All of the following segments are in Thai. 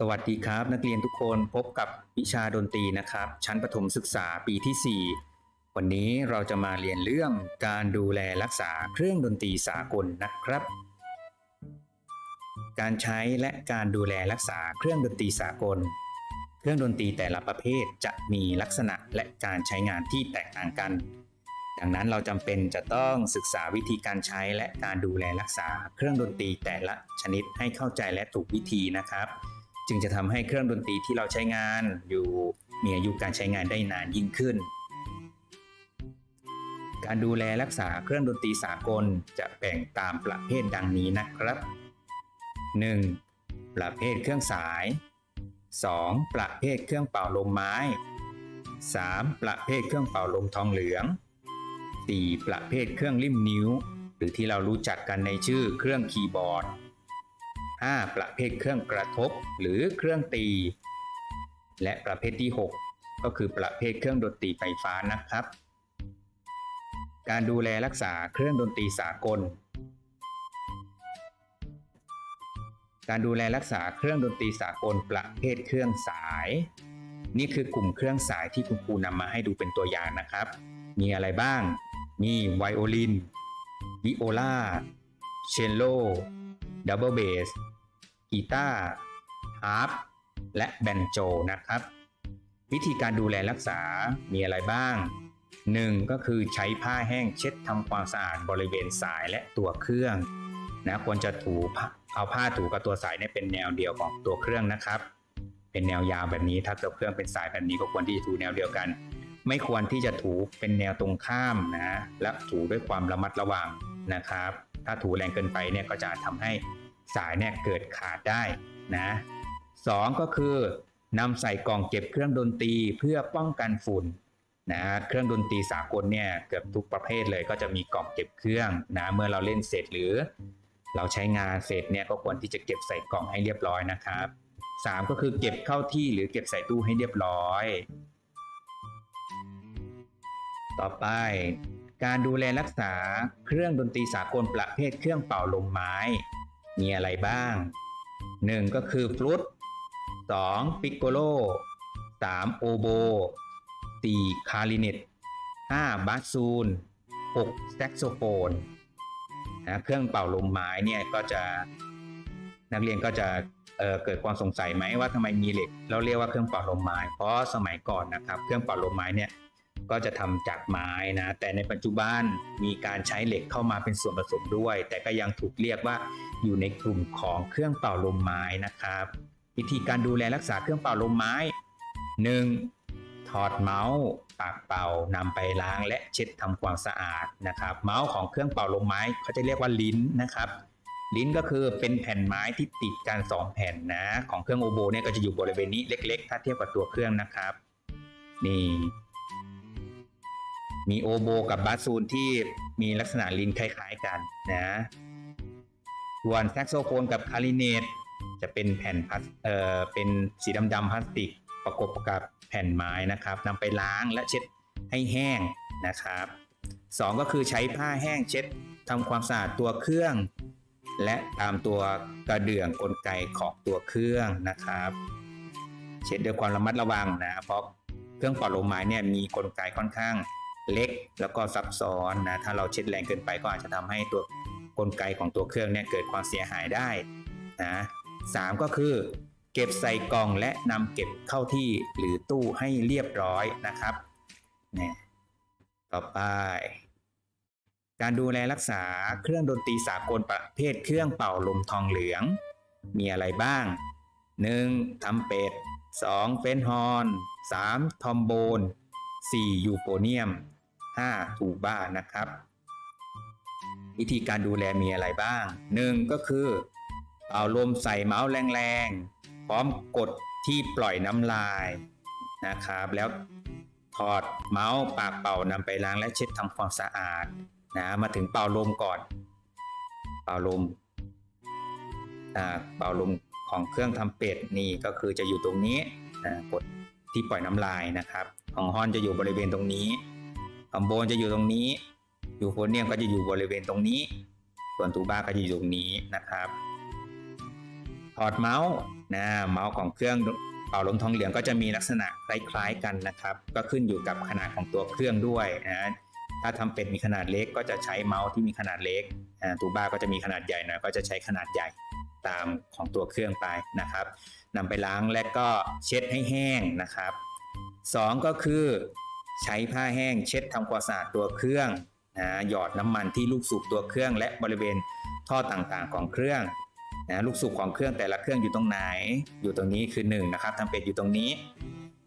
สวัสดีครับ นักเรียนทุกคนพบกับวิชาดนตรีนะครับ ชั้นประถมศึกษาปีที่ 4 วันนี้เราจะมาเรียนเรื่องการดูแลรักษาเครื่องดนตรีสากลนะครับ การใช้และการดูแลรักษาเครื่องดนตรีสากล เครื่องดนตรีแต่ละประเภทจะมีลักษณะและการใช้งานที่แตกต่างกัน ดังนั้นเราจำเป็นจะต้องศึกษาวิธีการใช้และการดูแลรักษาเครื่องดนตรีแต่ละชนิดให้เข้าใจและถูกวิธีนะครับ จึงจะทำให้เครื่องดนตรีที่เราใช้งานอยู่มีอายุการใช้งานได้นานยิ่งขึ้น การดูแลรักษาเครื่องดนตรีสากลจะแบ่งตามประเภทดังนี้นะครับ 1. ประเภทเครื่องสาย 2. ประเภทเครื่องเป่าลมไม้ 3. ประเภทเครื่องเป่าลมทองเหลือง 4. ประเภทเครื่องริมนิ้ว หรือที่เรารู้จักกันในชื่อเครื่องคีย์บอร์ด 5. ประเภทเครื่องกระทบหรือเครื่องตี และประเภทที่ 6 ก็คือประเภทเครื่องดนตรีไฟฟ้านะครับ การดูแลรักษาเครื่องดนตรีสากล การดูแลรักษาเครื่องดนตรีสากลประเภทเครื่องสาย นี่คือกลุ่มเครื่องสายที่คุณครูนำมาให้ดูเป็นตัวอย่างนะครับ มีอะไรบ้าง มีไวโอลินวิโอลาเชลโลดับเบิลเบส กีตาร์ฮาร์ปและแบนโจนะครับ วิธีการดูแลรักษา มีอะไรบ้าง 1. ก็คือใช้ผ้าแห้งเช็ดทำความสะอาดบริเวณสายและตัวเครื่องนะควรจะถูเอาผ้าถูกับตัวสายเนี่ยเป็นแนวเดียวของตัวเครื่องนะครับ เป็นแนวยาวแบบนี้ถ้าตัวเครื่องเป็นสายแบบนี้ก็ควรที่จะถูแนวเดียวกัน ไม่ควรที่จะถูเป็นแนวตรงข้ามนะและถูด้วยความระมัดระวังนะครับ ถ้าถูแรงเกินไปเนี่ยก็จะทำให้ สายเนี่ยเกิดขาดได้นะสองก็คือนำใส่กล่องเก็บเครื่องดนตรีเพื่อป้องกันฝุ่นนะเครื่องดนตรีสากลเนี่ยเกือบทุกประเภทเลยก็จะมีกล่องเก็บเครื่องนะเมื่อเราเล่นเสร็จหรือ เราใช้งานเสร็จเนี่ยก็ควรที่จะเก็บใส่กล่องให้เรียบร้อยนะครับสามก็คือเก็บเข้าที่หรือเก็บใส่ตู้ให้เรียบร้อย ต่อไป การดูแลรักษาเครื่องดนตรีสากลประเภทเครื่องเป่าลมไม้ มีอะไรบ้าง 1. ก็คือฟลุต 2. ปิกโกโล 3. โอโบ 4. คาริเนต 5. บาซูน 6. แซกโซโฟนนะเครื่องเป่าลมไม้เนี่ยก็จะนักเรียนก็จะเเกิดความสงสัยไหมว่าทำไมมีเหล็ก เราเรียกว่าเครื่องเป่าลมไม้เพราะสมัยก่อนนะครับ เครื่องเป่าลมไม้เนี่ย ก็จะทำจากไม้นะ แต่ในปัจจุบันมีการใช้เหล็กเข้ามาเป็นส่วนผสมด้วย แต่ก็ยังถูกเรียกว่าอยู่ในกลุ่มของเครื่องเป่าลมไม้นะครับ วิธีการดูแลรักษาเครื่องเป่าลมไม้ 1. ถอดเมาส์ปากเป่านำไปล้างและเช็ดทำความสะอาดนะครับ เมาส์ของเครื่องเป่าลมไม้เขาจะเรียกว่าลิ้นนะครับลิ้นก็คือเป็นแผ่นไม้ที่ติดกัน 2 แผ่นนะ ของเครื่องโอโบเนี่ยก็จะอยู่บริเวณนี้เล็ก ๆ ถ้าเทียบกับตัวเครื่องนะครับ นี่ มีโอโบกับบาซูนที่มีลักษณะลิ้นคล้าย ๆกันนะส่วนแซกโซโฟนกับคาริเนตจะเป็นแผ่นพลาสเอ่อเป็นสีดำๆพลาสติกประกบกับแผ่นไม้นะครับนำไปล้างและเช็ดให้แห้งนะครับสองก็คือใช้ผ้าแห้งเช็ดทำความสะอาดตัวเครื่อง และตามตัวกระเดื่องกลไกของตัวเครื่องนะครับ เช็ดด้วยความระมัดระวังนะเพราะเครื่องเป่าลมไม้เนี่ยมีกลไกค่อนข้าง เล็กแล้วก็ซับซ้อนนะถ้าเราเช็ดแรงเกินไปก็อาจจะทำให้ตัวกลไกของตัวเครื่องเนี่ยเกิดความเสียหายได้นะสามก็คือเก็บใส่กล่องและนำเก็บเข้าที่หรือตู้ให้เรียบร้อยนะครับเนี่ยต่อไป การดูแลรักษาเครื่องดนตรีสากลประเภทเครื่องเป่าลมทองเหลือง มีอะไรบ้าง 1. ทำเป็ด 2. เฟนฮอน 3. ทอมโบน 4. ยูโฟเนียม 5. ทูบ้านะครับ วิธีการดูแลมีอะไรบ้าง 1. ก็คือเป่าลมใส่เมาส์แรงๆ พร้อมกดที่ปล่อยน้ำลายนะครับ แล้วถอดเมาส์ปากเป่านำไปล้างและเช็ดทำความสะอาดนะมาถึงเป่าลมก่อน เป่าลมอ่าเป่าลมของเครื่องทำเป็ดนี่ก็คือจะอยู่ตรงนี้กดที่ปล่อยน้ำลายนะครับ ของฮอนจะอยู่บริเวณตรงนี้ ของโบนจะอยู่ตรงนี้ อยู่โฟเนียมก็จะอยู่บริเวณตรงนี้ ส่วนตูบ้าก็จะอยู่ตรงนี้นะครับ ถอดเมาส์นะเมาส์ของเครื่องเป่าลมทองเหลืองก็จะมีลักษณะคล้ายๆกันนะครับ ก็ขึ้นอยู่กับขนาดของตัวเครื่องด้วยนะถ้าทำเป็ดมีขนาดเล็กก็จะใช้เมาส์ที่มีขนาดเล็กตูบ้าก็จะมีขนาดใหญ่หน่อยก็จะใช้ขนาดใหญ่ตามของตัวเครื่องไปนะครับนำไปล้างและก็เช็ดให้แห้งนะครับสองก็คือ ใช้ผ้าแห้งเช็ดทำความสะอาดตัวเครื่องนะหยอดน้ำมันที่ลูกสูบตัวเครื่อง และบริเวณท่อต่างๆของเครื่องนะลูกสูบของเครื่องแต่ละเครื่องอยู่ตรงไหน อยู่ตรงนี้คือ1นะครับทำเป็ดอยู่ตรงนี้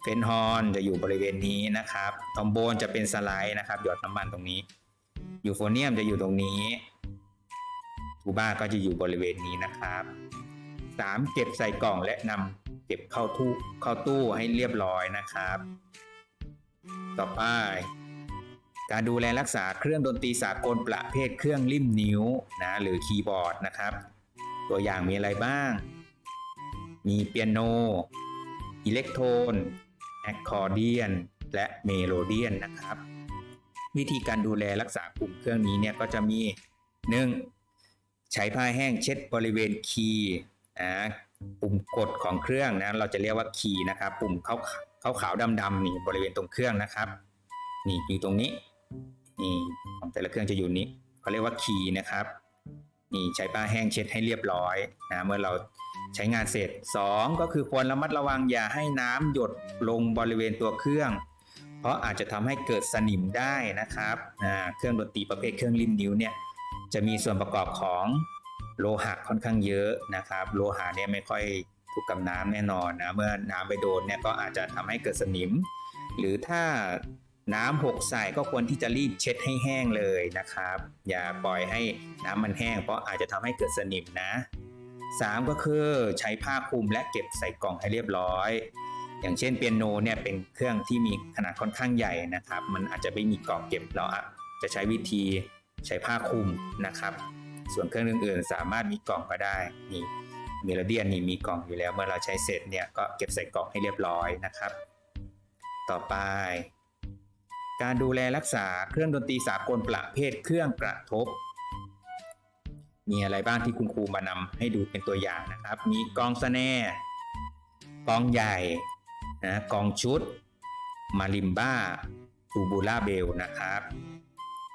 เฟนฮอร์นจะอยู่บริเวณนี้นะครับทอมโบนจะเป็นสไลด์นะครับ หยอดน้ำมันตรงนี้ยูโฟเนียมจะอยู่ตรงนี้ทูบ้าก็จะอยู่บริเวณนี้นะครับ 3. เก็บใส่กล่องและนำเก็บเข้าตู้เข้าตู้ให้เรียบร้อยนะครับ ต่อไป การดูแลรักษาเครื่องดนตรีสากลประเภทเครื่องริมนิ้วนะหรือคีย์บอร์ดนะครับ ตัวอย่างมีอะไรบ้าง มีเปียโน อิเล็กโทนแอคคอร์เดียน และเมโลเดียนนะครับ วิธีการดูแลรักษากลุ่มเครื่องนี้เนี่ยก็จะมี 1. ใช้ผ้าแห้งเช็ดบริเวณคีย์นะปุ่มกดของเครื่องนะเราจะเรียกว่าคีย์นะครับ ปุ่มเข้า ขาวขาวดำๆนี่บริเวณตรงเครื่องนะครับ นี่อยู่ตรงนี้นี่ของแต่ละเครื่องจะอยู่นี้เขาเรียกว่าคีย์นะครับนี่ใช้ผ้าแห้งเช็ดให้เรียบร้อยนะเมื่อเราใช้งานเสร็จ 2 ก็คือควรระมัดระวังอย่าให้น้ำหยดลงบริเวณตัวเครื่อง เพราะอาจจะทำให้เกิดสนิมได้นะครับเครื่องดนตรีประเภทเครื่องริมนิ้วเนี่ยจะมีส่วนประกอบของโลหะค่อนข้างเยอะนะครับ โลหะเนี่ยไม่ค่อย ถูกกับน้ำแน่นอนนะเมื่อน้ำไปโดนเนี่ยก็อาจจะทำให้เกิดสนิม หรือถ้าน้ำหกใส่ก็ควรที่จะรีบเช็ดให้แห้งเลยนะครับ อย่าปล่อยให้น้ำมันแห้ง เพราะอาจจะทำให้เกิดสนิมนะ 3 ก็คือใช้ผ้าคลุมและเก็บใส่กล่องให้เรียบร้อย อย่างเช่นเปียโนเนี่ยเป็นเครื่องที่มีขนาดค่อนข้างใหญ่นะครับ มันอาจจะไม่มีกล่องเก็บเราจจะใช้วิธีใช้ผ้าคลุมนะครับ ส่วนเครื่องอื่นๆ สามารถมีกล่องก็ได้นี่ เมโลเดียนนี่มีกล่องอยู่แล้ว เมื่อเราใช้เสร็จเนี่ยก็เก็บใส่กล่องให้เรียบร้อยนะครับ ต่อไป การดูแลรักษาเครื่องดนตรีสากลประเภทเครื่องกระทบ มีอะไรบ้างที่คุณครูมานำให้ดูเป็นตัวอย่างนะครับ มีกองสแนร์กองใหญ่นะกองชุด มาริมบ้าทูบูล่าเบลนะครับ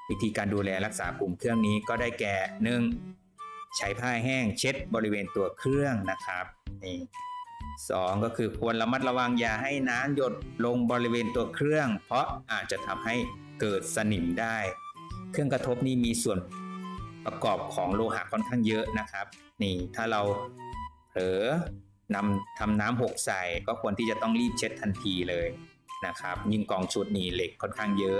วิธีการดูแลรักษากลุ่มเครื่องนี้ก็ได้แก่หนึ่ง ใช้ผ้าแห้งเช็ดบริเวณตัวเครื่องนะครับนี่สองก็คือควรระมัดระวังอย่าให้น้ำหยดลงบริเวณตัวเครื่อง เพราะอาจจะทำให้เกิดสนิมได้ เครื่องกระทบนี่มีส่วนประกอบของโลหะค่อนข้างเยอะนะครับ นี่ถ้าเราเผลอนำทำน้ำหกใส่ก็ควรที่จะต้องรีบเช็ดทันทีเลยนะครับ ยิ่งกองชุดนี่เหล็กค่อนข้างเยอะ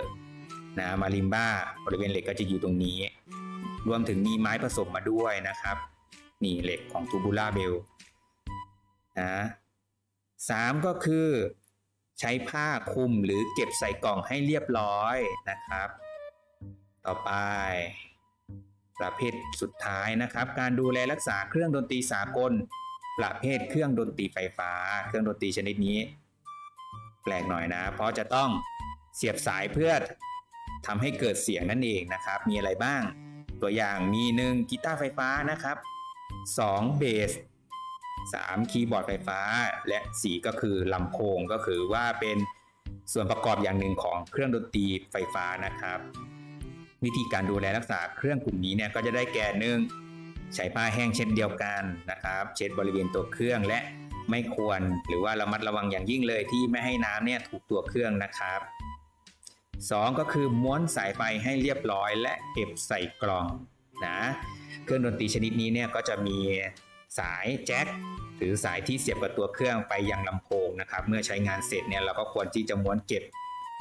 นะมาริมบ้าบริเวณเหล็กก็จะอยู่ตรงนี้ รวมถึงมีไม้ผสมมาด้วยนะครับ นี่เหล็กของทูบูล่าเบลนะสามก็คือใช้ผ้าคลุมหรือเก็บใส่กล่องให้เรียบร้อยนะครับ ต่อไป ประเภทสุดท้ายนะครับ การดูแลรักษาเครื่องดนตรีสากล ประเภทเครื่องดนตรีไฟฟ้า เครื่องดนตรีชนิดนี้ แปลกหน่อยนะ เพราะจะต้องเสียบสายเพื่อทำให้เกิดเสียงนั่นเองนะครับ มีอะไรบ้าง ตัวอย่างมีหนึ่งกีตาร์ไฟฟ้านะครับ 2 เบส 3 คีย์บอร์ดไฟฟ้า และ 4 ก็คือลำโพงก็คือว่าเป็นส่วนประกอบอย่างหนึ่งของเครื่องดนตรีไฟฟ้านะครับ วิธีการดูแลรักษาเครื่องกลุ่มนี้เนี่ยก็จะได้แก่หนึ่งใช้ผ้าแห้งเช่นเดียวกันนะครับ เช็ดบริเวณตัวเครื่องและไม่ควร หรือว่าระมัดระวังอย่างยิ่งเลยที่ไม่ให้น้ำเนี่ยถูกตัวเครื่องนะครับ 2 ก็คือม้วนสายไฟให้เรียบร้อย และเก็บใส่กล่องนะเครื่องดนตรีชนิดนี้เนี่ยก็จะมีสายแจ็คหรือสายที่เสียบกับตัวเครื่องไปยังลำโพงนะครับ เมื่อใช้งานเสร็จเนี่ยเราก็ควรที่จะม้วนเก็บ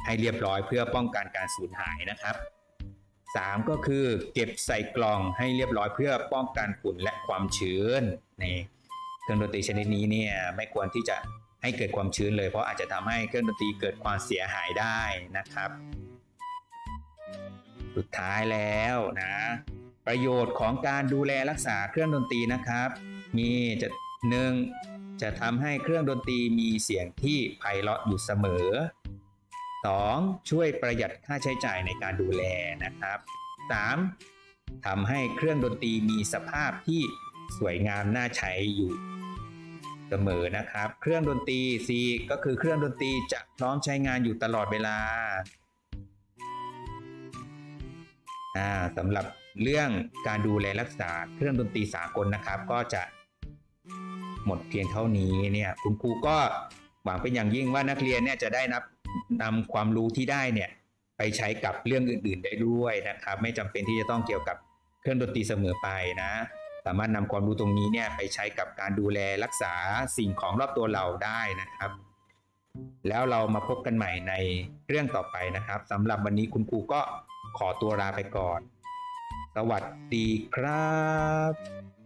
ให้เรียบร้อยเพื่อป้องกันการสูญหายนะครับ 3 ก็คือเก็บใส่กล่องให้เรียบร้อยเพื่อป้องกันฝุ่นและความชื้นในเครื่องดนตรีชนิดนี้เนี่ยไม่ควรที่จะ ให้เกิดความชื้นเลย เพราะอาจจะทำให้เครื่องดนตรีเกิดความเสียหายได้นะครับ สุดท้ายแล้วนะ ประโยชน์ของการดูแลรักษาเครื่องดนตรีนะครับ มีจะหนึ่งจะทำให้เครื่องดนตรีมีเสียงที่ไพเราะอยู่เสมอ 2. ช่วยประหยัดค่าใช้จ่ายในการดูแลนะครับ 3. ทำให้เครื่องดนตรีมีสภาพที่สวยงามน่าใช้อยู่ เสมอนะครับ เครื่องดนตรี C ก็คือเครื่องดนตรีจะพร้อมใช้งานอยู่ตลอดเวลาอ่าสำหรับเรื่องการดูแลรักษาเครื่องดนตรีสากลนะครับ ก็จะหมดเพียงเท่านี้เนี่ยคุณครูก็หวังเป็นอย่างยิ่งว่านักเรียนเนี่ยจะได้นับนำความรู้ที่ได้เนี่ยไปใช้กับเรื่องอื่น ๆ ได้ด้วยนะครับ ไม่จำเป็นที่จะต้องเกี่ยวกับเครื่องดนตรีเสมอไปนะ สามารถนำความรู้ตรงนี้เนี่ยไปใช้กับการดูแลรักษาสิ่งของรอบตัวเราได้นะครับ แล้วเรามาพบกันใหม่ในเรื่องต่อไปนะครับสำหรับวันนี้คุณครูก็ขอตัวลาไปก่อน สวัสดีครับ